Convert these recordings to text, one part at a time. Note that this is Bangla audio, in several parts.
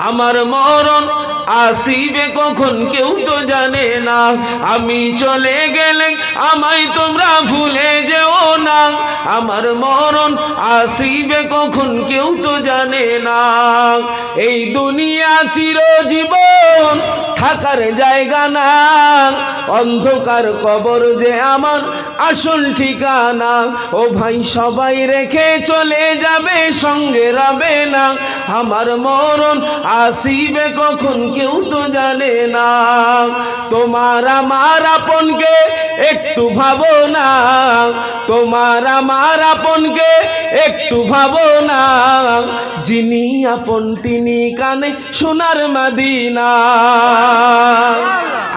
আমার মরণ আসিবে কখন কেউ তো জানে না। আমি চলে গেলে আমায় তোমরা ভুলে যেও না। আমার মরণ আসিবে কখন কেউ তো জানে না। এই দুনিয়া চিরজীবন থাকার জায়গা না। অন্ধকার কবর যে আমার আসল ঠিকানা। ও ভাই, সবাই রেখে চলে যাবে, সঙ্গে রবে না। আমার মরণ আসিবে কখন কেউ তো জানে না। তোমার আমার আপনকে একটু ভাবো না। তোমার আমার আপনকে একটু ভাবো না। যিনি আপন তিনি কানে সোনার মাদিনা।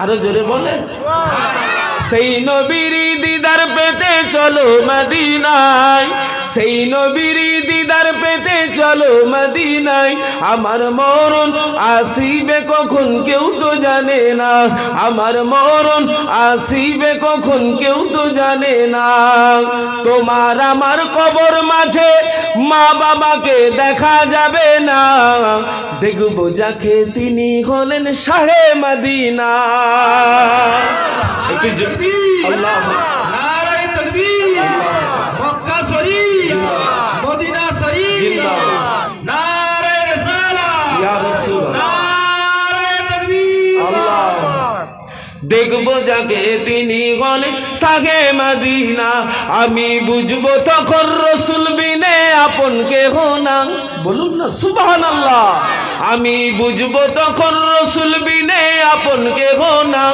আরও জোরে বলেন। সেই নবীর দিদার পেতে চলো মদিনায়। সেই নবীর দিদার পেতে চলো মদিনায়। আমার মরণ আসিবে কখন কেউ তো জানে না। আমার মরণ আসিবে কখন কেউ তো জানে না। তোমার আমার কবর মাঝে মা বাবাকে দেখা যাবে না। দেখব যাকে তিনি হলেন শাহে মদিনা। একটু জো- আল্লাহ নারায়ে তাকবীর। মক্কা শরীফ। মদিনা শরীফ। জিন্দাবাদ। নারায়ে রিসালাত। ইয়া রাসূল নারায়ে তাকবীর। আল্লাহ দেখব যাকে তিনি হলেন সাগে মদিনা। আমি বুঝব তখন রসুল বিনে আপন কেহ না। বলুন না সুবহান আল্লাহ আমি বুঝব তখন রসুল বিনে আপন কেহ না।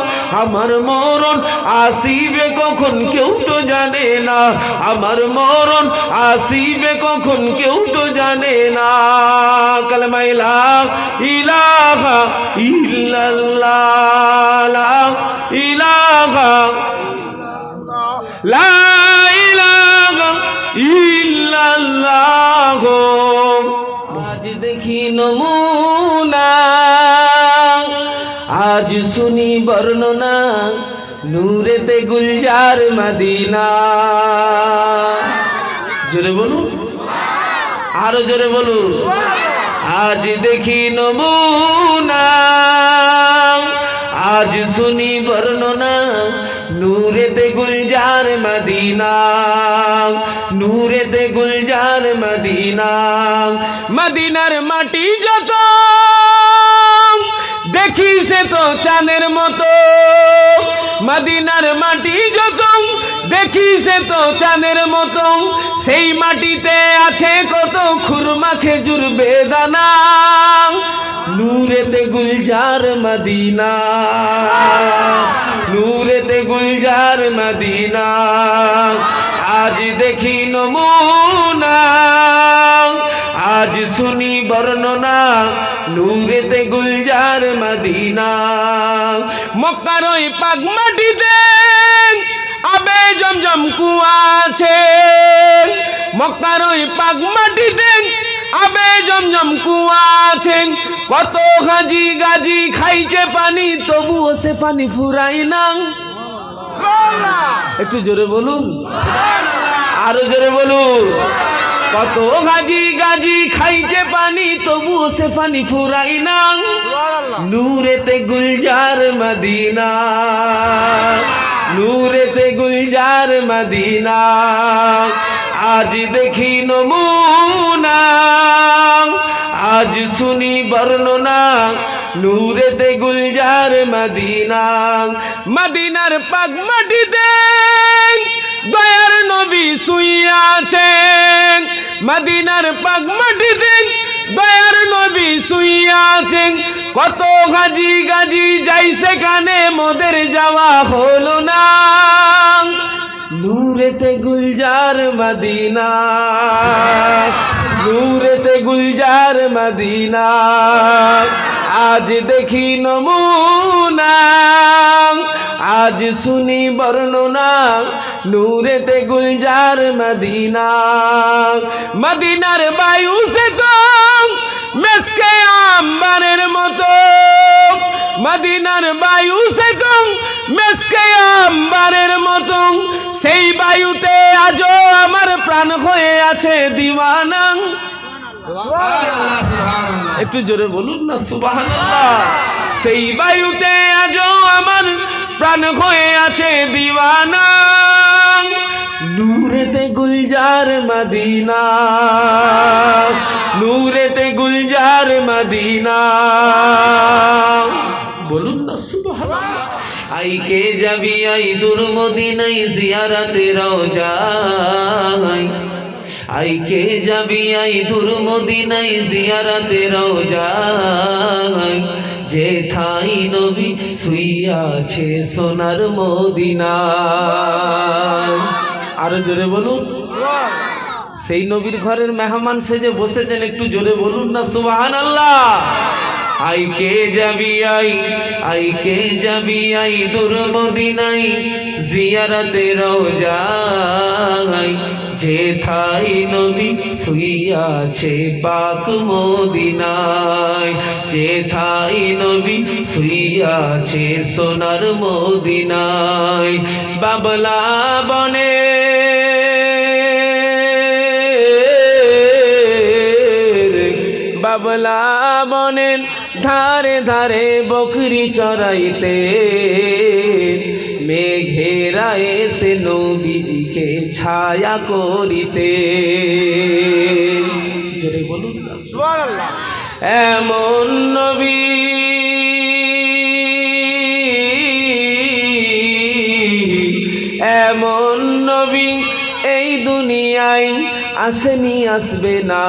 আমার মরণ আসিবে কখন কেউ তো জানে না। আমার মরণ আসিবে কখন কেউ তো জানে না। কালমা ইলাহা ইলাহা ইল্লাল্লাহ ইলাহা লা ইলাহা ইল্লাল্লাহ। আজ দেখি নমুনা, আজ শুনি বর্ণনা, নূরেতে গুলজার মদিনা। জোরে বলুন। আরও জোরে বলুন। আজ দেখি নমুনা। আজ শুনি বর্ণনা নূরেতে গুলজার মদিনা নূরেতে গুলজার মদিনা। মদিনার মাটি যত দেখি সে তো চাঁদের মতো। মদিনার মাটি যত দেখি সে তো চাঁদের মতো। সেই মাটিতে আছে কত খুরমা খেজুর বেদানা। নূরেতে গুলজার মদিনা। নূরেতে গুলজার মদিনা। আজ দেখি নমুনা। আজ শুনি বর্ণনা। নূরেতে গুলজার মদিনা। মক্কার ওই পাক আবে জমজম কুয়া আছে মক্কার ওই পাক মাটিতে আবে জমজম কুয়া আছে কত হাজি গাজি খাইছে পানি তবুও সে পানি ফুরাই না। একটু জোরে বলুন। আরও জোরে বলুন। কত গাজি গাজি খাইছে পানি তবুও সে পানি ফুরাই না। নূরেতে গুলজার মদিনা। নূরেতে গুলজার মদিনা। আজ দেখি নমুনা। আজ শুনি বর্ণনা। নূরেতে গুলজার মদিনা। মদিনার পাক মাটিতে দয়ার নবী শুইয়া আছেন মদিনার পাক মাটিতে দয়ার নবী শুইয়া আছেন কত গাজি গাজি যাই সেখানে মোদের যাওয়া হলো না। নূরেতে গুলজার মদিনা। নূরেতে গুলজার মদিনা। আজ দেখি নমুনা। আজ শুনি বর্ণনা। নূরেতে গুলজার মদিনা। মদিনার বায়ু সে তো মেসকে আম্বারের মতো মদিনার বায়ু সে তো মেসকে আম্বারের মতো সেই বায়ুতে আজও আমার প্রাণ হয়ে আছে দিওয়ানা। একটু জোরে বলুন না সুবহানাল্লাহ। সেই বায়ুতে আজও আমার প্রাণ হয়ে আছে দিওয়ানা। নূরেতে গুলজার মদিনা। নূরেতে গুলজার মদিনা। বলুন না, সুবহানাল্লাহ। আই কে যাবি, আই দূর মদিনাই জিয়ারাতে রওজাই আই কে যাবি, আই দূর মদিনাই জিয়ারাতে রওজাই যে থাই নবী শুইয়াছে সোনার মদিনা আরও জোরে বলুন। সেই নবীর ঘরের মেহমান সেজে বসেছেন, একটু জোরে বলুন না সুবাহান আল্লাহ আই কে যাবি আই আই কে যাবি আই দুর্বদিনাই জিয়ারাতে রোজাই যে থাই নবী শুইয়াছে পাক মদিনায়। যে থাই নবী শুইয়াছে সোনার মদিনায়। বাবলা বনে বাবলা বনের ধারে ধারে বকরি চড়াইতে। মেঘেরা এসে নবীজিকে ছায়া করিতে। জোরে বলুন এমন নবী এমন নবী এই দুনিয়ায় আসেনি আসবে না।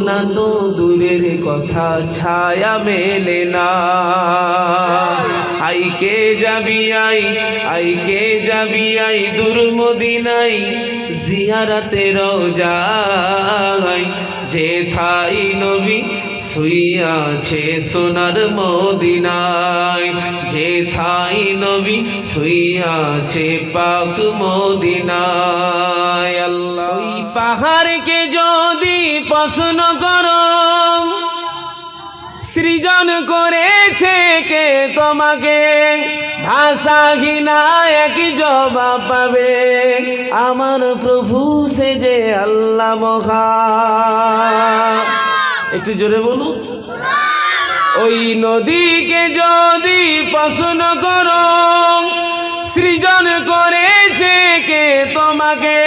না তো দূরের কথা ছায়া মেলে না। আই কে যাবি আই আই কে যাবি আই, দূর মদিনাই জিয়ারাতে রোজাই যে থাই নবী শুইয়াছে সোনার মদিনায়। যে থাই নবী শুইয়াছে পাক মদিনায়। আল্লাহ। ওই পাহাড়কে যদি প্রশ্ন করো, সৃজন করেছে কে তোমাকে? ভাষাহীনা এক জবাব পাবে। আমার প্রভু সে যে আল্লাহ মহা। একটু জোরে বলুন। ওই নদীকে যদি প্রশ্ন করো, সৃজন করেছে কে তোমাকে?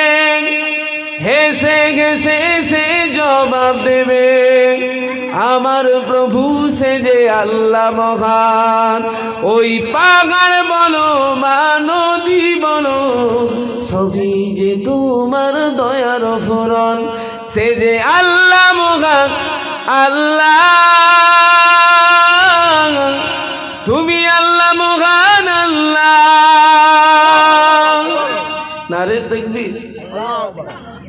হেসে হেসে সে জবাব দেবে। আমার প্রভু, সে যে আল্লাহ মহান। ওই পাগাড় বলো, বা নদী বলো, সবই যে তোমার দয়ার ফোরন সে যে আল্লাহ মহান আল্লাহ, তুমি আল্লাহ, মহান আল্লাহ। নারে দেখবি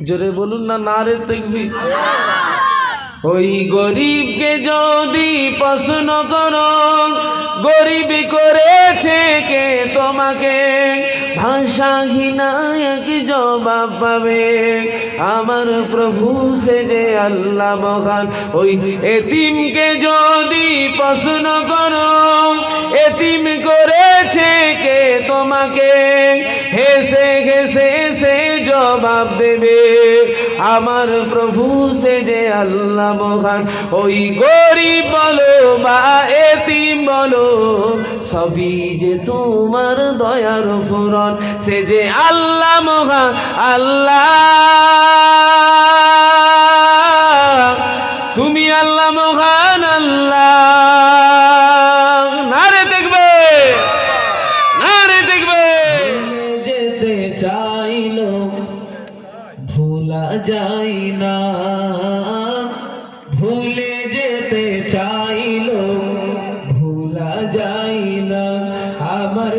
জোরে বলুন না, নারে দেখবি ওই গরিবকে যদি প্রশ্ন করো, গরিব করেছে কে? তোমাকে ভাষাহীনা এক জবাব পাবে। আমার প্রভু সে যে আল্লাহ মহান, ওই এতিমকে যদি প্রশ্ন করো, এতিম করেছে কে তোমাকে? হেসে হেসে সে জবাব দেবে। আমার প্রভু সে যে আল্লাহ মহান, ওই গরিব বলো বা এতিম বলো, সবই যে তোমার দয়ার ফুরন, সে যে আল্লাহ মহান আল্লাহ। তুমি আল্লাহ মহান আল্লাহ। নারে দেখবে নারে দেখবে। যেতে চাইলো, ভোলা যায় না। ভুলে যেতে চাইলো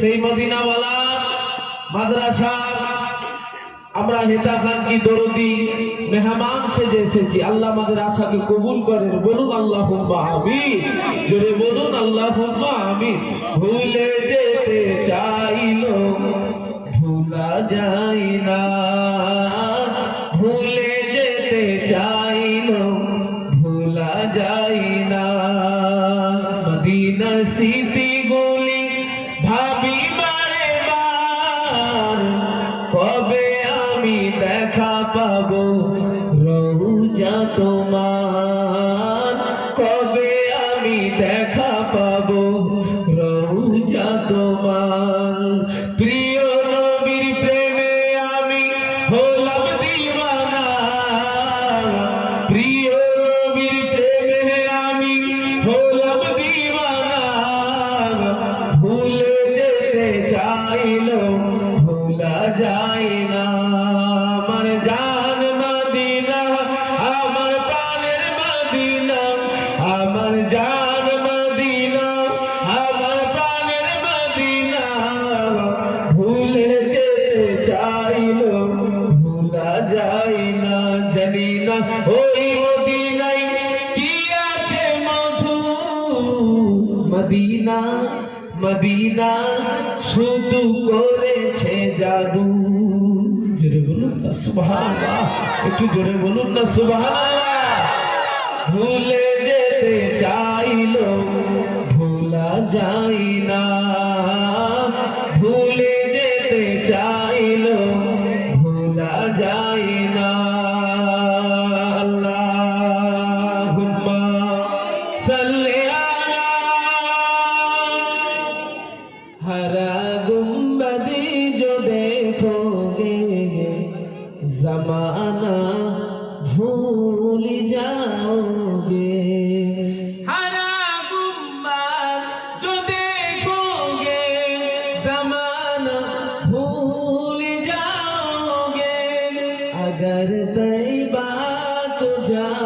সেই মদিনাওয়ালা, মাদ্রাসা, আমরা নেতা খান কি দরদি, মেহমান সেজে এসেছি। আল্লাহ আমাদের আশাকে কবুল করেন। বলুন আল্লাহ আমি জোরে বলুন আল্লাহ আমি ভুলে যেতে চাইল, ভুলা যাই না। ভুলে যেতে চাইল মদিনা মদিনা শুধু করেছে জাদু। জোরে বলুন না সুবাহ একটু জোরে বলুন না সুবাহ ভুলে अगर तैबा जा